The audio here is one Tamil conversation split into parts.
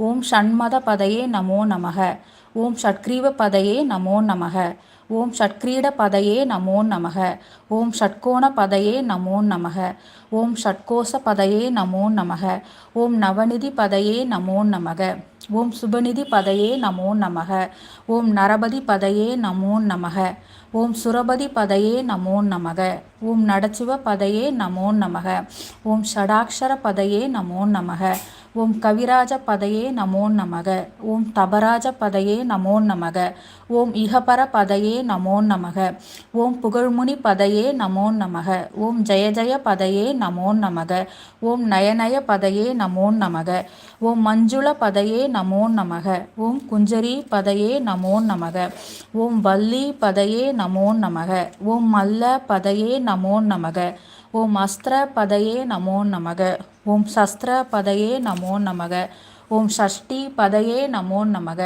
ஓம் ஷண்மத பதையே நமோ நமக ஓம் ஷட்கிரீவ பதையே நமோ நமக ஓம் ஷட்கிரீட பதையே நமோ நமக ஓம் ஷட்கோண பதையே நமோ நமக ஓம் ஷட்கோச பதையே நமோ நமக ஓம் நவநிதி பதையே நமோ நமக ஓம் சுபநிதி பதையே நமோ நமக ஓம் நரபதி பதையே நமோ நமக ஓம் சுரபதி பதையே நமோ நமக ஓம் நடச்சிவ பதையே நமோ நமக ஓம் ஷடாக்ஷர பதையே நமோ நமக ஓம் கவிராஜ பதையே நமோ நமக ஓம் தபராஜ பதையே நமோ நமக ஓம் இகபர பதையே நமோ நமக ஓம் புகழ்முனி பதையே நமோ நமக ஓம் ஜெய ஜய பதையே நமோ நமக ஓம் நயநய பதையே நமோ நமக ஓம் மஞ்சுள பதையே நமோ நமக ஓம் குஞ்சரி பதையே நமோ நமக ஓம் வள்ளி பதையே நமோ நமக ஓம் மல்ல பதையே நமோ நமக ஓம் அஸ்திர பதையே நமோ நமக ஓம் சஸ்திர பதையே நமோ நமக ஓம் ஷஷ்டி பதையே நமோ நமக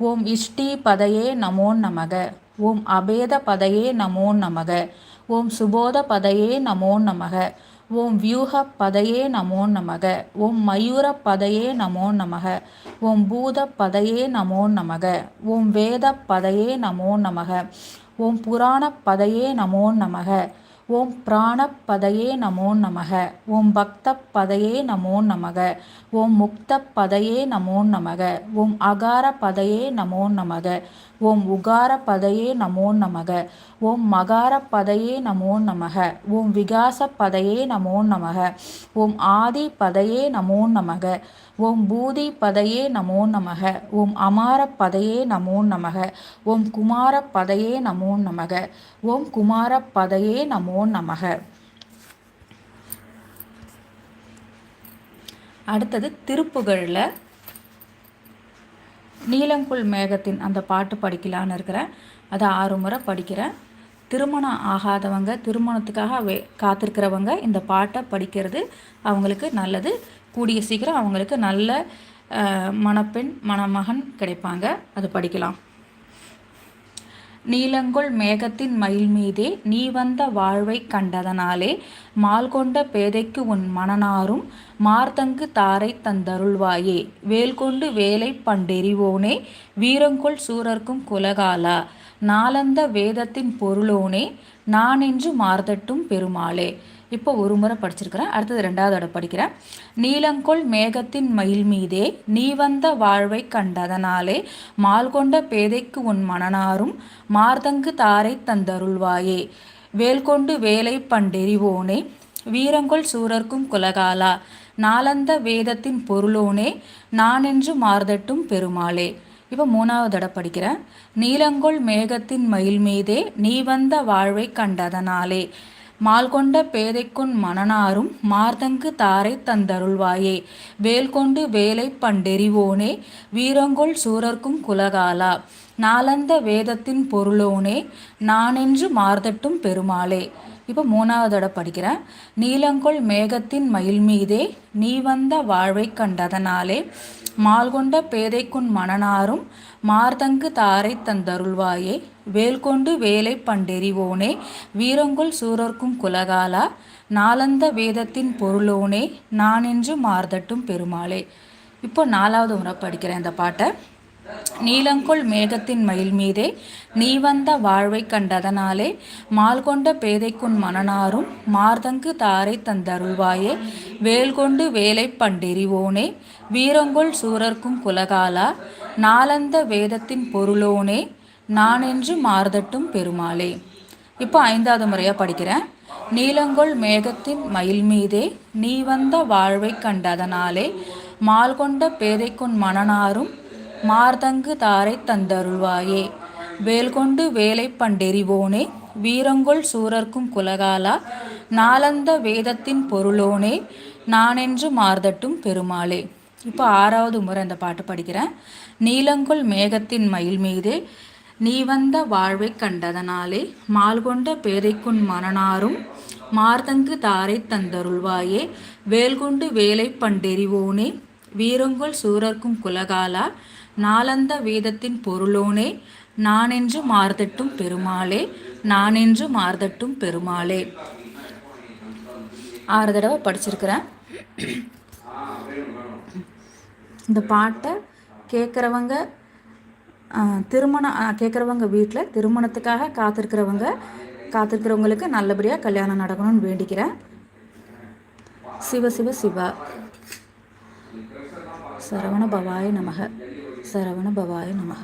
ஓம் இஷ்டி பதையே நமோ நமக ஓம் அபேத பதையே நமோ நமக ஓம் சுபோத பதையே நமோ நமக ஓம் வியூக பதையே நமோ நமக ஓம் மயூர பதையே நமோ நமக ஓம் பூத பதையே நமோ நமக ஓம் வேத பதையே நமோ நமக ஓம் புராண பதையே நமோ நமக ஓம் பிராணப்பதையே நமோ நமக ஓம் பக்த பதையே நமோ நமக ஓம் முக்த பதையே நமோ நமக ஓம் அகார பதையே நமோ நமக ஓம் உகார பதையே நமோ நமக ஓம் மகார பதையே நமோ நமக ஓம் விகாச பதையே நமோ நமக ஓம் ஆதி பதையே நமோ நமக ஓம் பூதி பதையே நமோ நமக ஓம் அமார பதையே நமோ நமக ஓம் குமார பதையே நமோ நமக ஓம் குமார பதையே நமோ நமக. அடுத்தது திருப்புகழில் நீலங்குள் மேகத்தின் அந்த பாட்டு படிக்கலான்னு இருக்கிறேன். அதை ஆறு முறை படிக்கிறேன். திருமணம் ஆகாதவங்க திருமணத்துக்காக வே காத்திருக்கிறவங்க இந்த பாட்டை படிக்கிறது அவங்களுக்கு நல்லது. கூடிய சீக்கிரம் அவங்களுக்கு நல்ல மணப்பெண் மணமகன் கிடைப்பாங்க. அது படிக்கலாம். நீலங்கொள் மேகத்தின் மயில் மீதே நீ வந்த வாழ்வை கண்டதனாலே மால்கொண்ட பேதைக்கு உன் மனனாரும் மார்தங்கு தாரை தந்தருள்வாயே. வேல்கொண்டு வேலை பண்டெறிவோனே வீரங்கொள் சூரர்க்கும் குலகாலா. நாளந்த வேதத்தின் பொருளோனே நான் என்று மார்தட்டும் பெருமாளே. இப்போ ஒரு முறை படிச்சிருக்கிறேன். அடுத்தது ரெண்டாவது தடவை படிக்கிறேன். நீலங்கொள் மேகத்தின் மயில் மீதே நீ வந்த வாழ்வை கண்டதனாலே மால்கொண்ட பேதைக்கு உன் மனனாரும் மார்தங்கு தாரை தந்தருள்வாயே. வேல்கொண்டு வேலை பண்டெறிவோனே வீரங்கொள் சூரர்க்கும் குலகாலா. நாளந்த வேதத்தின் பொருளோனே நானென்று மார்தட்டும் பெருமாளே. இப்போ மூணாவது தடவை படிக்கிறேன். நீலங்கொள் மேகத்தின் மயில் மீதே நீ வந்த வாழ்வை கண்டதனாலே மால்கொண்ட பேதைக்குன் மணனாரும் மார்தங்கு தாரை தந்தருள்வாயே. வேல்கொண்டு வேலை பண்டெறிவோனே வீரங்கொள் சூரர்க்கும் குலகாலா. நாளந்த வேதத்தின் பொருளோனே நானென்று மார்தட்டும் பெருமாளே. இப்போ மூணாவது தடவை படிக்கிறேன். நீலங்கொள் மேகத்தின் மயில் மீதே நீ வந்த வாழ்வை கண்டதனாலே மால்கொண்ட பேதைக்குன் மணனாரும் மார்தங்கு தாரை தந்தருள்வாயே வேல் கொண்டு வேலை பண்டெறிவோனே வீரங்கொள் சூரர்க்கும் குலகாலா நாளந்த வேதத்தின் பொருளோனே நானென்று மார்தட்டும் பெருமாளே. இப்போ நாலாவது முறை படிக்கிறேன் இந்த பாட்டை. நீலங்கொள் மேகத்தின் மயில் மீதே நீ வந்த வாழ்வை கண்டதனாலே மால்கொண்ட பேதைக்குன் மனனாரும் மார்தங்கு தாரை தந்தருள்வாயே. வேல்கொண்டு வேலை பண்டெறிவோனே வீரங்கொள் சூரர்க்கும் குலகாலா. நாளந்த வேதத்தின் பொருளோனே நான் என்று மார்தட்டும் பெருமாளே. இப்போ ஐந்தாவது முறையாக படிக்கிறேன். நீலங்கொள் மேகத்தின் மயில் மீதே நீ வந்த வாழ்வை கண்டதனாலே மால்கொண்ட பேதைக்குன் மனனாரும் மார்தங்கு தாரை தந்தருள்வாயே. வேல் கொண்டு வேலை பண்டெறிவோனே வீரங்கொள் சூரர்க்கும் குலகாலா நாளந்த வேதத்தின் பொருளோனே நானென்று மார்தட்டும் பெருமாளே. இப்போ ஆறாவது முறை அந்த பாட்டு படிக்கிறேன். நீலங்கொள் மேகத்தின் மயில் மீதே நீ வந்த வாழ்வை கண்டதனாலே மால்கொண்ட பேதைக்குன் மனனாரும் மார்தங்கு தாரை தந்தருள்வாயே. வேல்கொண்டு வேலை பண்டெறிவோனே வீரங்கொள் சூரர்க்கும் குலகாலா நாளந்த வேதத்தின் பொருளோனே நானென்று மார்தட்டும் பெருமாளே நானென்று மார்தட்டும் பெருமாளே. ஆறு தடவை படிச்சிருக்கிறேன். இந்த பாட்டை கேட்குறவங்க திருமணம் கேட்குறவங்க வீட்டில் திருமணத்துக்காக காத்திருக்கிறவங்க காத்திருக்கிறவங்களுக்கு நல்லபடியாக கல்யாணம் நடக்கணும்னு வேண்டிக்கிறேன். சிவ சிவ சிவா. சரவண பவாய நமக. சரவண பவாய நமக.